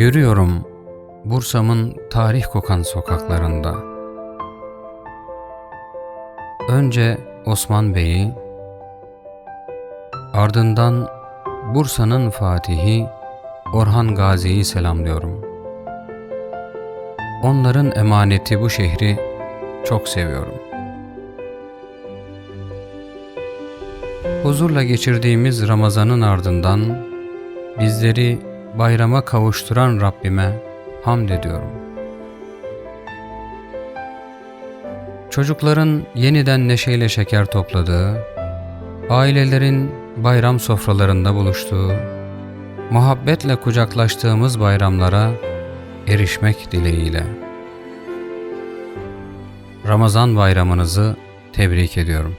Yürüyorum Bursa'mın tarih kokan sokaklarında. Önce Osman Bey'i, ardından Bursa'nın Fatihi Orhan Gazi'yi selamlıyorum. Onların emaneti bu şehri çok seviyorum. Huzurla geçirdiğimiz Ramazan'ın ardından bizleri bayrama kavuşturan Rabbime hamd ediyorum. Çocukların yeniden neşeyle şeker topladığı, ailelerin bayram sofralarında buluştuğu, muhabbetle kucaklaştığımız bayramlara erişmek dileğiyle. Ramazan bayramınızı tebrik ediyorum.